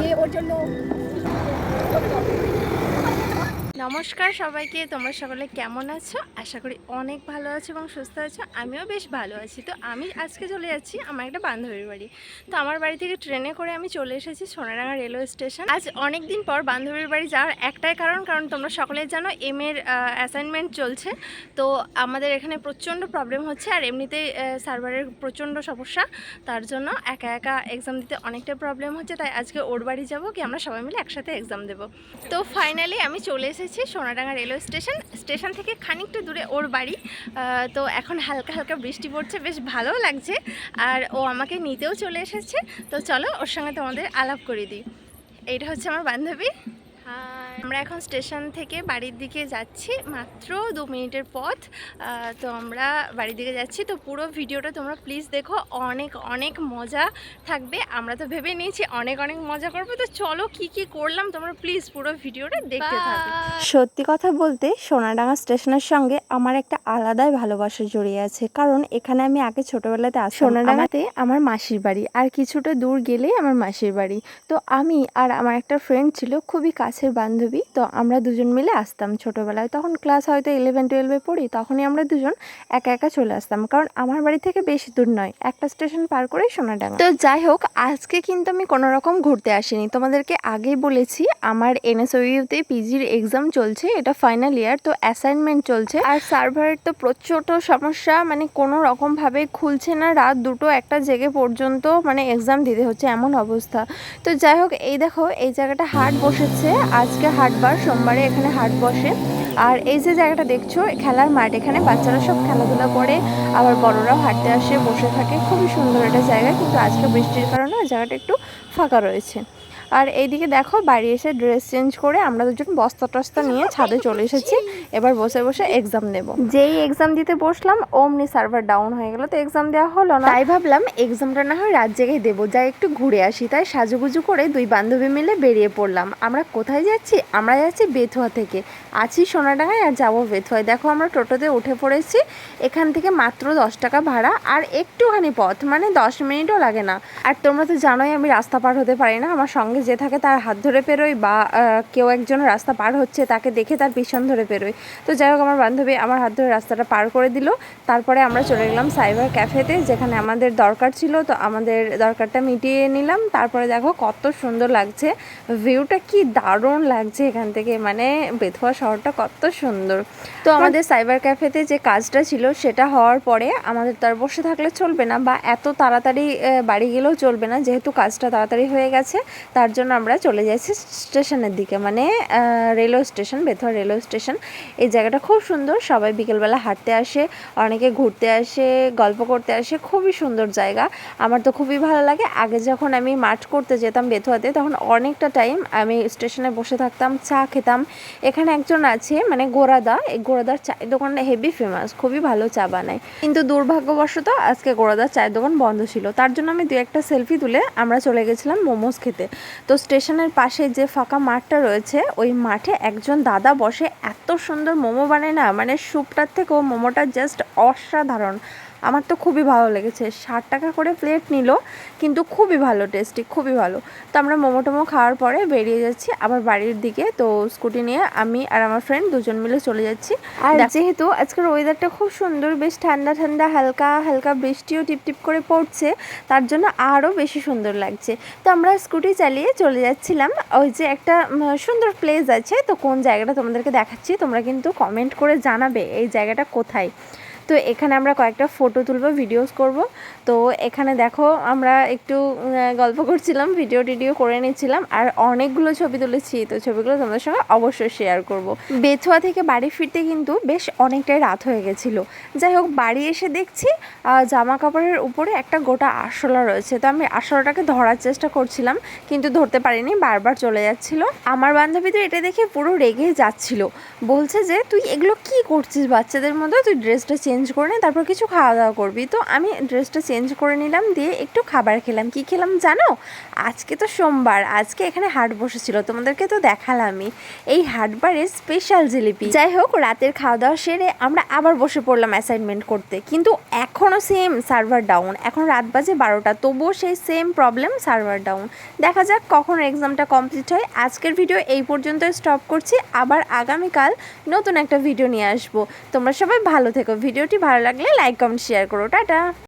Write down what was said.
যে ওর জন্য। নমস্কার সবাইকে, তোমরা সকলে কেমন আছো? আশা করি অনেক ভালো আছো এবং সুস্থ আছো। আমিও বেশ ভালো আছি। তো আমি আজকে চলে যাচ্ছি আমার একটা বান্ধবীর বাড়ি। তো আমার বাড়ি থেকে ট্রেনে করে আমি চলে এসেছি সোনারাঙ্গা রেলওয়ে স্টেশন। আজ অনেক দিন পর বান্ধবীর বাড়ি যাওয়ার একটাই কারণ কারণ তোমরা সকলে জানো এম এর অ্যাসাইনমেন্ট চলছে। তো আমাদের এখানে প্রচণ্ড প্রবলেম হচ্ছে আর এমনিতেই সার্ভারের প্রচণ্ড সমস্যা। তার জন্য একা একা এক্সাম দিতে অনেকটা প্রবলেম হচ্ছে। তাই আজকে ওর বাড়ি যাব, কি আমরা সবাই মিলে একসাথে এক্সাম দেবো। তো ফাইনালি আমি চলে এসেছি সোনাডাঙ্গা রেলওয়ে স্টেশন। স্টেশন থেকে খানিকটা দূরে ওর বাড়ি। তো এখন হালকা হালকা বৃষ্টি পড়ছে, বেশ ভালোও লাগছে। আর ও আমাকে নিতেও চলে এসেছে। তো চলো ওর সঙ্গে তোমাদের আলাপ করে দিই। এইটা হচ্ছে আমার বান্ধবী। আমরা এখন স্টেশন থেকে বাড়ির দিকে যাচ্ছি মাত্র দু মিনিটের পথ। তো আমরা বাড়ির দিকে যাচ্ছি। তো পুরো ভিডিওটা তোমরা প্লিজ দেখো। অনেক অনেক মজা থাকবে। আমরা তো ভেবে নিয়েছি অনেক অনেক মজা করব। তো চলো কি কি করলাম তোমরা প্লিজ পুরো ভিডিওটা দেখতে থাকো। সত্যি কথা বলতে সোনাডাঙ্গা স্টেশনের সঙ্গে আমার একটা আলাদাই ভালোবাসা জড়িয়ে আছে। কারণ এখানে আমি আগে ছোটবেলাতে আসি সোনাডাঙ্গাতে আমার মাসির বাড়ি। আর কিছুটা দূর গেলেই আমার মাসির বাড়ি। তো আমি আর আমার একটা ফ্রেন্ড ছিল খুবই কাছের বান্ধবী। তো আমরা দুজন মিলে আসতাম ছোটোবেলায়। তখন ক্লাস হয়তো ইলেভেন টুয়েলভে পড়ি, তখনই আমরা দুজন একা একা চলে আসতাম। কারণ আমার বাড়ি থেকে বেশি দূর নয়, একটা স্টেশন পার করেই সোনাডাঙ্গা। তো যাই হোক, আজকে কিন্তু আমি কোনো রকম ঘুরতে আসিনি। তোমাদেরকে আগেই বলেছি, আমার এনএসইউতে পিজির এক্সাম চলছে, এটা ফাইনাল ইয়ার তো অ্যাসাইনমেন্ট চলছে। আর সার্ভারের তো প্রচণ্ড সমস্যা মানে কোনো রকমভাবে খুলছে না, রাত দুটো একটা জেগে পর্যন্ত মানে এক্সাম দিতে হচ্ছে, এমন অবস্থা। তো যাই হোক, এই দেখো, এই জায়গাটা হাট বসেছে, আজকে হাটবার, সোমবারে এখানে হাট বসে। আর এই যে জায়গাটা দেখছ, খেলার মাঠ, এখানে বাচ্চারা সব খেলাধুলা করে, আবার বড়রাও হাঁটতে আসে, বসে থাকে। খুবই সুন্দর একটা জায়গা, কিন্তু আজকে বৃষ্টির কারণে জায়গাটা একটু ফাঁকা রয়েছে। আর এইদিকে দেখো বাড়ি এসে ড্রেস চেঞ্জ করে আমরা দুজন বস্তা টস্তা নিয়ে ছাদে চলে এসেছি। এবার বসে বসে এক্সাম দেব যেই এক্সাম দিতে বসলাম অমনি সার্ভার ডাউন হয়ে গেল তো এক্সাম দেওয়া হলো না। তাই ভাবলাম এক্সামটা না হয় রাত জেগেই দেবো যাই একটু ঘুরে আসি। তাই সাজুগুজু করে দুই বান্ধবী মিলে বেরিয়ে পড়লাম। আমরা কোথায় যাচ্ছি? আমরা যাচ্ছি বেথুয়া থেকে। আছি সোনাডাঙ্গায় আর যাব বেথুয়ায়। দেখো আমরা টোটোতে উঠে পড়েছি। এখান থেকে মাত্র দশ টাকা ভাড়া আর একটুখানি পথ মানে দশ মিনিটও লাগে না। আর তোমরা তো জানোই আমি রাস্তা পার হতে পারি না আমার সঙ্গে যে থাকে তার হাত ধরে পেরোই বা কেউ একজন রাস্তা পার হচ্ছে তাকে দেখে তার পিছন ধরে পেরোই তো যাই হোক আমার বান্ধবী আমার হাত ধরে রাস্তাটা পার করে দিল। তারপরে আমরা চলে গেলাম সাইবার ক্যাফেতে যেখানে আমাদের দরকার ছিল। তো আমাদের দরকারটা মিটিয়ে নিলাম। তারপরে দেখো কত সুন্দর লাগছে। ভিউটা কি দারুণ লাগছে এখান থেকে। মানে বেথুয়া শহরটা কত সুন্দর। তো আমাদের সাইবার ক্যাফেতে যে কাজটা ছিল সেটা হওয়ার পরে আমাদের তার বসে থাকলে চলবে না বা এত তাড়াতাড়ি বাড়ি গেলেও চলবে না। যেহেতু কাজটা তাড়াতাড়ি হয়ে গেছে তার জন্য আমরা চলে যাচ্ছি স্টেশনের দিকে মানে railway station Bethua railway station এই জায়গাটা খুব সুন্দর, সবাই বিকেলবেলা হাঁটতে আসে, অনেকে ঘুরতে আসে, গল্প করতে আসে, খুবই সুন্দর জায়গা। আমার তো খুবই ভালো লাগে। আগে যখন আমি মাঠ করতে যেতাম বেথুয়াতে, তখন অনেকটা টাইম আমি স্টেশনে বসে থাকতাম, চা খেতাম। এখানে একজন আছে মানে গোরাদা। এই গোরাদার চায়ের দোকানটা হেভি ফেমাস খুবই ভালো চা বানায়। কিন্তু দুর্ভাগ্যবশত আজকে গোরাদার চায়ের দোকান বন্ধ ছিল। তার জন্য আমি দু একটা সেলফি তুলে আমরা চলে গেছিলাম মোমোস খেতে। তো স্টেশনের পাশে যে ফাঁকা মাঠটা রয়েছে, ওই মাঠে একজন দাদা বসে এত সুন্দর মোমো বানায় না মানে স্যুপটার থেকেও মোমোটা জাস্ট অসাধারণ। আমার তো খুবই ভালো লেগেছে। ষাট টাকা করে প্লেট নিল কিন্তু খুবই ভালো টেস্টি খুবই ভালো। তো আমরা মোমো টোমো খাওয়ার পরে বেরিয়ে যাচ্ছি আবার বাড়ির দিকে। তো স্কুটি নিয়ে আমি আর আমার ফ্রেন্ড দুজন মিলে চলে যাচ্ছি। আর যেহেতু আজকের ওয়েদারটা খুব সুন্দর বেশ ঠান্ডা ঠান্ডা হালকা হালকা বৃষ্টিও টিপ টিপ করে পড়ছে তার জন্য আরও বেশি সুন্দর লাগছে। তো আমরা স্কুটি চালিয়ে চলে যাচ্ছিলাম। ওই যে একটা সুন্দর প্লেস আছে। তো কোন জায়গাটা তোমাদেরকে দেখাচ্ছি তোমরা কিন্তু কমেন্ট করে জানাবে এই জায়গাটা কোথায়। তো এখানে আমরা কয়েকটা ফটো তুলবো ভিডিওস করব। তো এখানে দেখো আমরা একটু গল্প করছিলাম ভিডিও টিডিও করে নিচ্ছিলাম আর অনেকগুলো ছবি তুলেছি। তো ছবিগুলো তোমাদের সঙ্গে অবশ্যই শেয়ার করব। বেথুয়া থেকে বাড়ি ফিরতে কিন্তু বেশ অনেকটাই রাত হয়ে গেছিল। যাই হোক, বাড়ি এসে দেখছি জামা কাপড়ের উপরে একটা গোটা আরশোলা রয়েছে। তো আমি আরশোলাটাকে ধরার চেষ্টা করছিলাম, কিন্তু ধরতে পারিনি, বারবার চলে যাচ্ছিল। আমার বান্ধবী তো এটা দেখে পুরো রেগে যাচ্ছিল। বলছে যে, তুই এগুলো কি করছিস বাচ্চাদের মধ্যে? তুই ড্রেসটা চেঞ্জ চেঞ্জ করে নে, তারপর কিছু খাওয়া দাওয়া করবি। তো আমি ড্রেসটা চেঞ্জ করে নিলাম, দিয়ে একটু খাবার খেলাম। কি খেলাম জানো? আজকে তো সোমবার, আজকে এখানে হাট বসেছিল, তোমাদেরকে তো দেখালামই। এই হাটবারের স্পেশাল জিলিপি। যাই হোক, রাতের খাওয়া দাওয়া সেরে আমরা আবার বসে পড়লাম অ্যাসাইনমেন্ট করতে। কিন্তু এখনও সেম সার্ভার ডাউন এখন রাত বাজে বারোটা, তবুও সেই সেম প্রবলেম সার্ভার ডাউন দেখা যাক কখন এক্সামটা কমপ্লিট হয়। আজকের ভিডিও এই পর্যন্ত স্টপ করছি। আবার আগামীকাল নতুন একটা ভিডিও নিয়ে আসব। তোমরা সবাই ভালো থেকো। ভিডিওটি ভালো লাগলে লাইক কমেন্ট শেয়ার করো। টাটা।